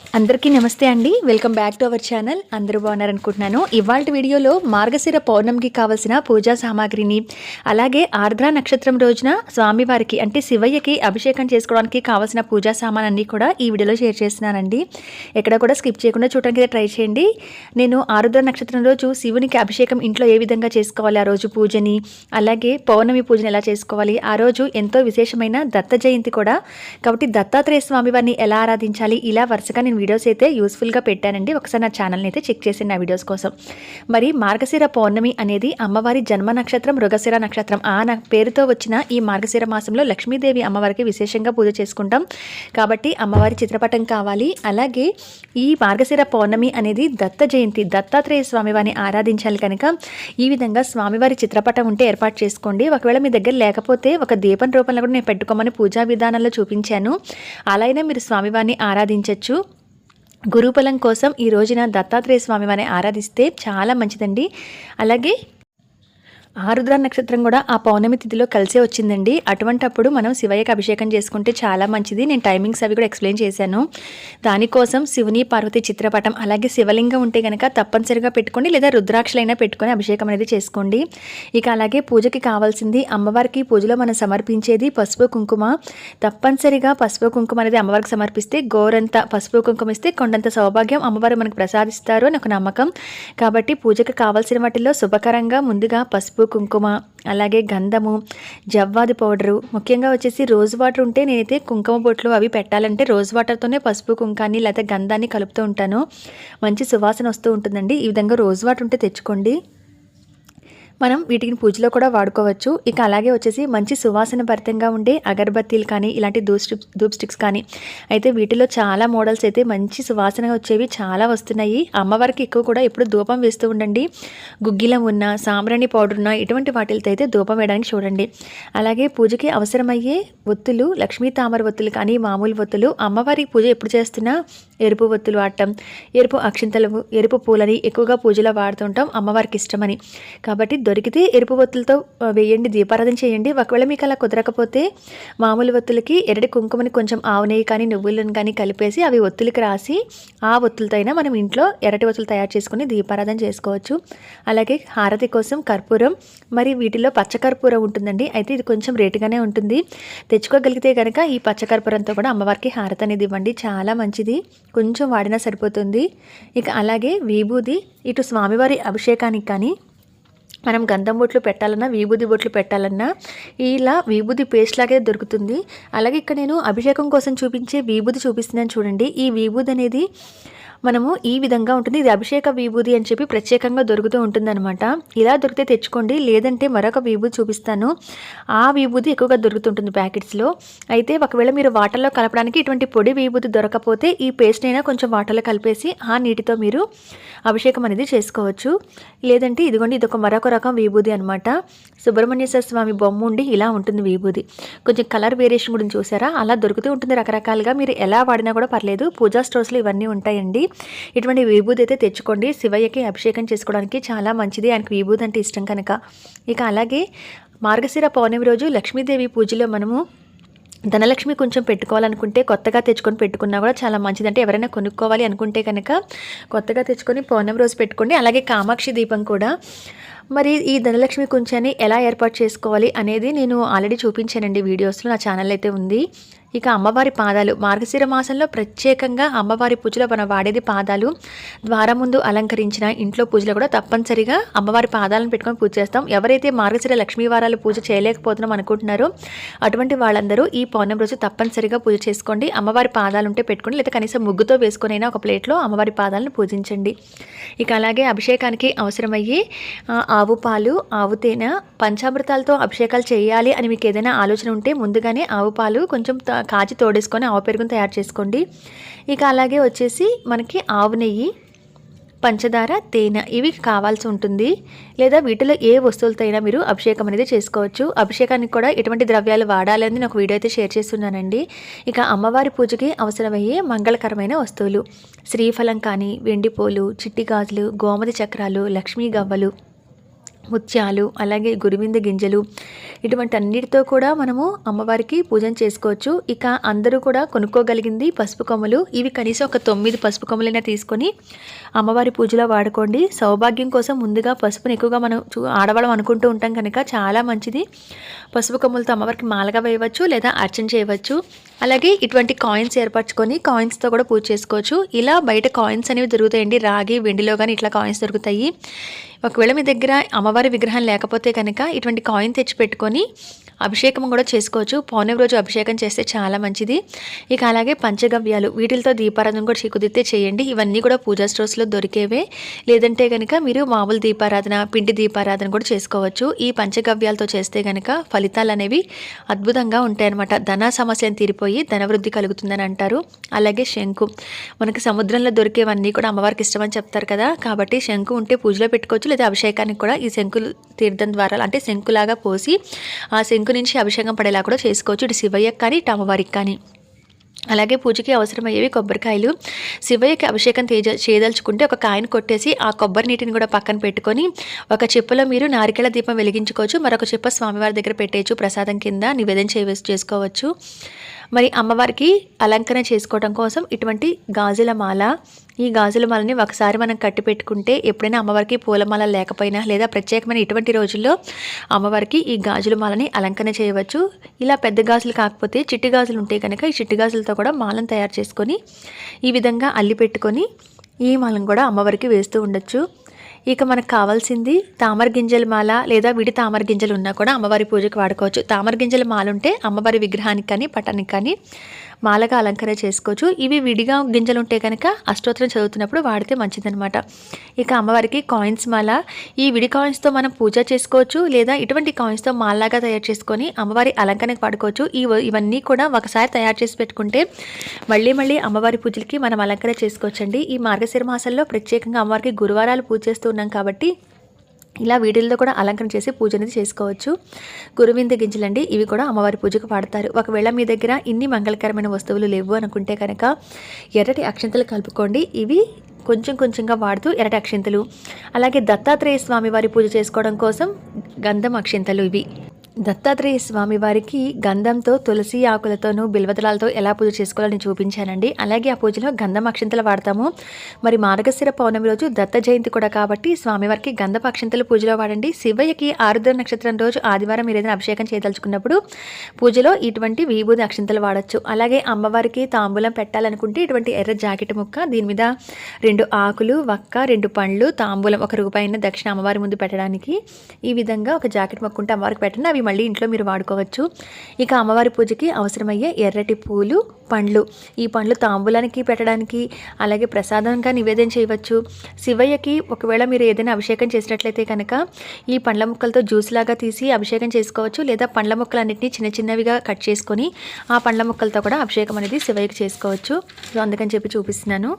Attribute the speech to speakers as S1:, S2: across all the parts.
S1: అందరికీ నమస్తే అండి. Welcome back to our channel అందరూ బాగున్నారనుకుంటున్నాను ఇవాళ వీడియోలో మార్గశిర పౌర్ణమికి కావలసిన పూజా సామాగ్రిని అలాగే ఆర్ద్ర నక్షత్రం రోజున స్వామివారికి అంటే శివయ్యకి అభిషేకం చేసుకోవడానికి కావాల్సిన పూజా సామాన్ కూడా ఈ వీడియోలో షేర్ చేస్తున్నానండి. ఎక్కడ కూడా స్కిప్ చేయకుండా చూడడానికి ట్రై చేయండి. నేను ఆరుద్ర నక్షత్రం రోజు శివునికి అభిషేకం ఇంట్లో ఏ విధంగా చేసుకోవాలి ఆ రోజు పూజని అలాగే పౌర్ణమి పూజని ఎలా చేసుకోవాలి ఆ రోజు ఎంతో విశేషమైన దత్త జయంతి కూడా. కాబట్టి దత్తాత్రేయ స్వామి వారిని ఎలా ఆరాధించాలి ఇలా వరుసగా నేను వీడియోస్ అయితే యూస్ఫుల్గా పెట్టానండి. ఒకసారి నా ఛానల్ని అయితే చెక్ చేసి నా వీడియోస్ కోసం. మరి మార్గశిర పౌర్ణమి అనేది అమ్మవారి జన్మ నక్షత్రం మృగశిర నక్షత్రం. ఆ నా పేరుతో వచ్చిన ఈ మార్గశిర మాసంలో లక్ష్మీదేవి అమ్మవారికి విశేషంగా పూజ చేసుకుంటాం. కాబట్టి అమ్మవారి చిత్రపటం కావాలి. అలాగే ఈ మార్గశిర పౌర్ణమి అనేది దత్త జయంతి దత్తాత్రేయ స్వామివారిని ఆరాధించాలి కనుక ఈ విధంగా స్వామివారి చిత్రపటం ఉంటే ఏర్పాటు చేసుకోండి. ఒకవేళ మీ దగ్గర లేకపోతే ఒక దీపం రూపంలో కూడా నేను పెట్టుకోమని పూజా విధానంలో చూపించాను. అలా అయినా మీరు స్వామివారిని ఆరాధించవచ్చు గురుబలం కోసం ఈ రోజున దత్తాత్రేయ స్వామి వారిని ఆరాధిస్తే చాలా మంచిదండి. అలాగే ఆరుద్ర నక్షత్రం కూడా ఆ పౌర్ణమి తిథిలో కలిసే వచ్చిందండి. అటువంటప్పుడు మనం శివయ్యకి అభిషేకం చేసుకుంటే చాలా మంచిది. నేను టైమింగ్స్ అవి కూడా ఎక్స్ప్లెయిన్ చేశాను. దానికోసం శివుని పార్వతి చిత్రపటం అలాగే శివలింగం ఉంటే కనుక తప్పనిసరిగా పెట్టుకోండి లేదా రుద్రాక్షలైనా పెట్టుకొని అభిషేకం అనేది చేసుకోండి. ఇక అలాగే పూజకి కావాల్సింది అమ్మవారికి పూజలో మనం సమర్పించేది పసుపు కుంకుమ. తప్పనిసరిగా పసుపు కుంకుమ అనేది అమ్మవారికి సమర్పిస్తే గోరంత పసుపు కుంకుమ ఇస్తే కొండంత సౌభాగ్యం అమ్మవారు మనకు ప్రసాదిస్తారు అని ఒక నమ్మకం. కాబట్టి పూజకి కావాల్సిన వాటిల్లో శుభకరంగా ముందుగా పసుపు పసుపు కుంకుమ అలాగే గంధము జవ్వాది పౌడరు ముఖ్యంగా వచ్చేసి రోజు వాటర్ ఉంటే నేనైతే కుంకుమ బొట్లు అవి పెట్టాలంటే రోజు వాటర్తోనే పసుపు కుంకాన్ని లేదా గంధాన్ని కలుపుతూ ఉంటాను. మంచి సువాసన వస్తూ ఉంటుందండి. ఈ విధంగా రోజు వాటర్ ఉంటే తెచ్చుకోండి. మనం వీటిని పూజలో కూడా వాడుకోవచ్చు. ఇక అలాగే వచ్చేసి మంచి సువాసన భరితంగా ఉండే అగరబత్తీలు కానీ ఇలాంటి ధూప్ స్టిక్స్ ధూప్ స్టిక్స్ కానీ అయితే వీటిలో చాలా మోడల్స్ అయితే మంచి సువాసన వచ్చేవి చాలా వస్తున్నాయి. అమ్మవారికి ఎక్కువ కూడా ఎప్పుడు ధూపం వేస్తూ ఉండండి. గుగ్గిలం ఉన్న సాంబ్రాణి పౌడర్ ఉన్న ఇటువంటి వాటితో అయితే ధూపం వేయడానికి చూడండి. అలాగే పూజకి అవసరమయ్యే ఒత్తులు లక్ష్మీ తామర ఒత్తులు కానీ మామూలు ఒత్తులు అమ్మవారికి పూజ ఎప్పుడు చేస్తున్నా ఎరుపు ఒత్తులు వాడటం ఎరుపు అక్షింతలు ఎరుపు పూలని ఎక్కువగా పూజలో వాడుతుంటాం అమ్మవారికి ఇష్టమని. కాబట్టి దొరికితే ఎరుపు ఒత్తులతో వేయండి దీపారాధన చేయండి. ఒకవేళ మీకు అలా కుదరకపోతే మామూలు ఒత్తులకి ఎరటి కుంకుమని కొంచెం ఆవు నెయ్యి కానీ నువ్వులను కానీ కలిపేసి అవి ఒత్తులకి రాసి ఆ ఒత్తులతో అయినా మనం ఇంట్లో ఎరటి ఒత్తులు తయారు చేసుకుని దీపారాధన చేసుకోవచ్చు. అలాగే హారతి కోసం కర్పూరం మరి వీటిలో పచ్చకర్పూరం ఉంటుందండి. అయితే ఇది కొంచెం రేటుగానే ఉంటుంది. తెచ్చుకోగలిగితే కనుక ఈ పచ్చకర్పూరంతో కూడా అమ్మవారికి హారతి అనేది ఇవ్వండి. చాలా మంచిది. కొంచెం వాడినా సరిపోతుంది. ఇక అలాగే విభూది ఇటు స్వామివారి అభిషేకానికి కానీ మనం గంధం బొట్లు పెట్టాలన్నా విభూది బొట్లు పెట్టాలన్నా ఇలా విభూది పేస్ట్ లాగే దొరుకుతుంది. అలాగే ఇక్కడ నేను అభిషేకం కోసం చూపించే విభూది చూపిస్తున్నాను చూడండి. ఈ విభూది అనేది మనము ఈ విధంగా ఉంటుంది ఇది అభిషేక విభూది అని చెప్పి ప్రత్యేకంగా దొరుకుతూ ఉంటుందన్నమాట. ఇలా దొరికితే తెచ్చుకోండి లేదంటే మరొక విభూది చూపిస్తాను. ఆ విభూది ఎక్కువగా దొరుకుతుంటుంది ప్యాకెట్స్లో. అయితే ఒకవేళ మీరు వాటర్లో కలపడానికి ఇటువంటి పొడి విభూతి దొరకపోతే ఈ పేస్ట్ అయినా కొంచెం వాటర్లో కలిపేసి ఆ నీటితో మీరు అభిషేకం అనేది చేసుకోవచ్చు. లేదంటే ఇదిగోండి ఇది ఒక మరొక రకం విభూది అనమాట సుబ్రహ్మణ్యేశ్వర స్వామి బొమ్మ ఉండి ఇలా ఉంటుంది విభూది కొంచెం కలర్ వేరియేషన్ గురించి చూసారా? అలా దొరుకుతూ ఉంటుంది రకరకాలుగా. మీరు ఎలా వాడినా కూడా పర్లేదు. పూజా స్టోర్స్లో ఇవన్నీ ఉంటాయండి. ఇటువంటి విభూతి అయితే తెచ్చుకోండి. శివయ్యకి అభిషేకం చేసుకోవడానికి చాలా మంచిది. ఆయనకు విభూతి అంటే ఇష్టం కనుక. ఇక అలాగే మార్గశిర పౌర్ణమి రోజు లక్ష్మీదేవి పూజలో మనము ధనలక్ష్మి కొంచెం పెట్టుకోవాలనుకుంటే కొత్తగా తెచ్చుకొని పెట్టుకున్నా కూడా చాలా మంచిది. అంటే ఎవరైనా కొనుక్కోవాలి అనుకుంటే కనుక కొత్తగా తెచ్చుకొని పౌర్ణమి రోజు పెట్టుకోండి. అలాగే కామాక్షి దీపం కూడా. మరి ఈ ధనలక్ష్మి కుంచాన్ని ఎలా ఏర్పాటు చేసుకోవాలి అనేది నేను ఆల్రెడీ చూపించానండి. వీడియోస్లో నా ఛానల్ అయితే ఉంది. ఇక అమ్మవారి పాదాలు. మార్గశిర మాసంలో ప్రత్యేకంగా అమ్మవారి పూజలో మనం వాడేది పాదాలు. ద్వారం ముందు అలంకరించిన ఇంట్లో పూజలో కూడా తప్పనిసరిగా అమ్మవారి పాదాలను పెట్టుకొని పూజ చేస్తాం. ఎవరైతే మార్గశిర లక్ష్మీ వారాలు పూజ చేయలేకపోతున్నాం అనుకుంటున్నారో అటువంటి వాళ్ళందరూ ఈ పౌర్ణమి రోజు తప్పనిసరిగా పూజ చేసుకోండి. అమ్మవారి పాదాలు ఉంటే పెట్టుకోండి లేదా కనీసం ముగ్గుతో వేసుకునైనా ఒక ప్లేట్లో అమ్మవారి పాదాలను పూజించండి. ఇక అలాగే అభిషేకానికి అవసరమయ్యే ఆవు పాలు ఆవు తేనె పంచామృతాలతో అభిషేకాలు చేయాలి అని మీకు ఏదైనా ఆలోచన ఉంటే ముందుగానే ఆవు పాలు కొంచెం కాచి తోడేసుకొని ఆవు పెరుగును తయారు చేసుకోండి. ఇక అలాగే వచ్చేసి మనకి ఆవు నెయ్యి పంచదార తేనె ఇవి కావాల్సి ఉంటుంది. లేదా వీటిలో ఏ వస్తువులతో అయినా మీరు అభిషేకం అనేది చేసుకోవచ్చు. అభిషేకానికి కూడా ఎటువంటి ద్రవ్యాలు వాడాలని నేను ఒక వీడియో అయితే షేర్ చేస్తున్నానండి. ఇక అమ్మవారి పూజకి అవసరమయ్యే మంగళకరమైన వస్తువులు శ్రీఫలం కానీ వెండిపోలు చిట్టి గాజులు గోమతి చక్రాలు లక్ష్మీ గవ్వలు ముత్యాలు అలాగే గురువింద గింజలు ఇటువంటి అన్నిటితో కూడా మనము అమ్మవారికి పూజన చేసుకోవచ్చు. ఇక అందరూ కూడా కొనుక్కోగలిగింది పసుపు కొమ్మలు. ఇవి కనీసం ఒక తొమ్మిది పసుపు కొమ్మలైనా తీసుకొని అమ్మవారి పూజలో వాడుకోండి. సౌభాగ్యం కోసం ముందుగా పసుపుని ఎక్కువగా మనం ఆడవాళ్ళం అనుకుంటూ ఉంటాం కనుక చాలా మంచిది. పసుపు కొమ్మలతో అమ్మవారికి మాలగా వేయవచ్చు లేదా అర్చన చేయవచ్చు. అలాగే ఇటువంటి కాయిన్స్ ఏర్పరచుకొని కాయిన్స్తో కూడా పూజ చేసుకోవచ్చు. ఇలా బయట కాయిన్స్ అనేవి దొరుకుతాయండి. రాగి వెండిలో కానీ ఇట్లా కాయిన్స్ దొరుకుతాయి. ఒకవేళ మీ దగ్గర అమ్మవారి విగ్రహం లేకపోతే కనుక ఇటువంటి కాయిన్ తెచ్చి పెట్టుకొని అభిషేకం కూడా చేసుకోవచ్చు. పౌర్ణమి రోజు అభిషేకం చేస్తే చాలా మంచిది. ఇక అలాగే పంచగవ్యాలు వీటితో దీపారాధన కూడా కుదిరితే చేయండి. ఇవన్నీ కూడా పూజా స్టోర్స్లో దొరికేవే. లేదంటే కనుక మీరు మామూలు దీపారాధన పిండి దీపారాధన కూడా చేసుకోవచ్చు. ఈ పంచగవ్యాలతో చేస్తే కనుక ఫలితాలు అనేవి అద్భుతంగా ఉంటాయన్నమాట. ధన సమస్యను తీరిపోయి ధనవృద్ధి కలుగుతుందని అంటారు. అలాగే శంకు. మనకి సముద్రంలో దొరికేవన్నీ కూడా అమ్మవారికి ఇష్టమని చెప్తారు కదా. కాబట్టి శంకు ఉంటే పూజలో పెట్టుకోవచ్చు. లేదా అభిషేకానికి కూడా ఈ శంకులు తీర్థం ద్వారా అంటే శంకులాగా పోసి ఆ శంకు ముగ్గు నుంచి అభిషేకం పడేలా కూడా చేసుకోవచ్చు. ఇటు శివయ్యకు కానీ ఇటు అమ్మవారికి కానీ. అలాగే పూజకి అవసరమయ్యేవి కొబ్బరికాయలు. శివయ్యకి అభిషేకం తేజ చేయదలుచుకుంటే ఒక కాయను కొట్టేసి ఆ కొబ్బరి నీటిని కూడా పక్కన పెట్టుకొని ఒక చిప్పలో మీరు నారికెళ దీపం వెలిగించుకోవచ్చు. మరొక చిప్ప స్వామివారి దగ్గర పెట్టేయచ్చు. ప్రసాదం కింద నివేదన చేయ చేసుకోవచ్చు. మరి అమ్మవారికి అలంకరణ చేసుకోవడం కోసం ఇటువంటి గాజుల మాల ఈ గాజుల మాలని ఒకసారి మనం కట్టి పెట్టుకుంటే ఎప్పుడైనా అమ్మవారికి పూలమాల లేకపోయినా లేదా ప్రత్యేకమైన ఇటువంటి రోజుల్లో అమ్మవారికి ఈ గాజుల మాలని అలంకరణ చేయవచ్చు. ఇలా పెద్ద గాజులు కాకపోతే చిట్టి గాజులు ఉంటే కనుక ఈ చిట్టి గాజులతో కూడా మాలను తయారు చేసుకొని ఈ విధంగా అల్లి పెట్టుకొని ఈ మాలను కూడా అమ్మవారికి వేస్తూ ఉండొచ్చు. ఇక మనకు కావాల్సింది తామర గింజల మాల లేదా విడి తామర గింజలు ఉన్నా కూడా అమ్మవారి పూజకు వాడుకోవచ్చు. తామర గింజల మాల ఉంటే అమ్మవారి విగ్రహానికి కానీ పటానికి కానీ మాలగా అలంకరణ చేసుకోవచ్చు. ఇవి విడిగా గింజలు ఉంటే కనుక అష్టోత్తరం చదువుతున్నప్పుడు వాడితే మంచిదనమాట ఇక అమ్మవారికి కాయిన్స్ మాల. ఈ విడి కాయిన్స్తో మనం పూజ చేసుకోవచ్చు లేదా ఇటువంటి కాయిన్స్తో మాలలాగా తయారు చేసుకొని అమ్మవారి అలంకరణకు వాడుకోవచ్చు. ఈ ఇవన్నీ కూడా ఒకసారి తయారు చేసి పెట్టుకుంటే మళ్ళీ మళ్ళీ అమ్మవారి పూజలకి మనం అలంకరణ చేసుకోవచ్చండి. ఈ మార్గశిర మాసంలో ప్రత్యేకంగా అమ్మవారికి గురువారాలు పూజ చేస్తూ ఉన్నాం కాబట్టి ఇలా వీటిల్లో కూడా అలంకరణ చేసి పూజ అనేది చేసుకోవచ్చు. గురువింద గింజలండి ఇవి కూడా అమ్మవారి పూజకు వాడతారు. ఒకవేళ మీ దగ్గర ఇన్ని మంగళకరమైన వస్తువులు లేవు అనుకుంటే కనుక ఎర్రటి అక్షంతలు కలుపుకోండి. ఇవి కొంచెం కొంచెంగా వాడుతూ ఎర్రటి అక్షింతలు అలాగే దత్తాత్రేయ స్వామి వారి పూజ చేసుకోవడం కోసం గంధం అక్షింతలు ఇవి. దత్తాత్రేయ స్వామి వారికి గంధంతో తులసి ఆకులతోనూ బిల్వదలాలతో ఎలా పూజ చేసుకోవాలని చూపించానండి. అలాగే ఆ పూజలో గంధం అక్షింతలు వాడతాము. మరి మార్గశిర పౌర్ణమి రోజు దత్త జయంతి కూడా కాబట్టి స్వామివారికి గంధపు అక్షింతలు పూజలో వాడండి. శివయ్యకి ఆరుద్ర నక్షత్రం రోజు ఆదివారం మీరు ఏదైనా అభిషేకం చేయదలుచుకున్నప్పుడు పూజలో ఇటువంటి విభూది అక్షింతలు వాడచ్చు. అలాగే అమ్మవారికి తాంబూలం పెట్టాలనుకుంటే ఇటువంటి ఎర్ర జాకెట్ ముక్క దీని మీద రెండు ఆకులు వక్క రెండు పండ్లు తాంబూలం ఒక రూపాయిన దక్షిణ అమ్మవారి ముందు పెట్టడానికి ఈ విధంగా ఒక జాకెట్ ముక్క ఉంటే అమ్మవారికి పెట్టండి. అవి మళ్ళీ ఇంట్లో మీరు వాడుకోవచ్చు. ఇక అమ్మవారి పూజకి అవసరమయ్యే ఎర్రటి పూలు పండ్లు. ఈ పండ్లు తాంబూలానికి పెట్టడానికి అలాగే ప్రసాదంగా నివేదన చేయవచ్చు. శివయ్యకి ఒకవేళ మీరు ఏదైనా అభిషేకం చేసినట్లయితే కనుక ఈ పండ్ల ముక్కలతో జ్యూస్ లాగా తీసి అభిషేకం చేసుకోవచ్చు లేదా పండ్ల ముక్కలన్నింటినీ చిన్న చిన్నవిగా కట్ చేసుకొని ఆ పండ్ల ముక్కలతో కూడా అభిషేకం అనేది శివయ్యకి చేసుకోవచ్చు. సో అందుకని చెప్పి చూపిస్తున్నాను.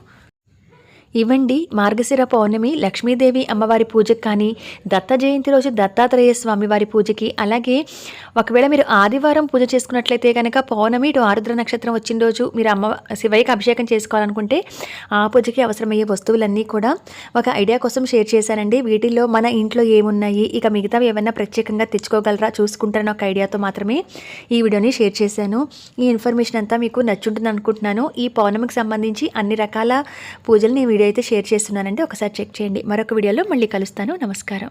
S1: ఇవ్వండి మార్గశిర పౌర్ణమి లక్ష్మీదేవి అమ్మవారి పూజకి కానీ దత్త జయంతి రోజు దత్తాత్రేయ స్వామి వారి పూజకి అలాగే ఒకవేళ మీరు ఆదివారం పూజ చేసుకున్నట్లయితే కనుక పౌర్ణమి ఇటు ఆరుద్ర నక్షత్రం వచ్చిన రోజు మీరు అమ్మ శివయ్యకి అభిషేకం చేసుకోవాలనుకుంటే ఆ పూజకి అవసరమయ్యే వస్తువులన్నీ కూడా ఒక ఐడియా కోసం షేర్ చేశానండి. వీటిల్లో మన ఇంట్లో ఏమున్నాయి ఇక మిగతావి ఏమైనా ప్రత్యేకంగా తెచ్చుకోగలరా చూసుకుంటారని ఒక ఐడియాతో మాత్రమే ఈ వీడియోని షేర్ చేశాను. ఈ ఇన్ఫర్మేషన్ అంతా మీకు నచ్చుంటుంది అనుకుంటున్నాను ఈ పౌర్ణమికి సంబంధించి అన్ని రకాల పూజలు నేను వీడియో అయితే షేర్ చేస్తున్నానండి ఒకసారి చెక్ చేయండి. మరొక వీడియోలో మళ్ళీ కలుస్తాను. నమస్కారం.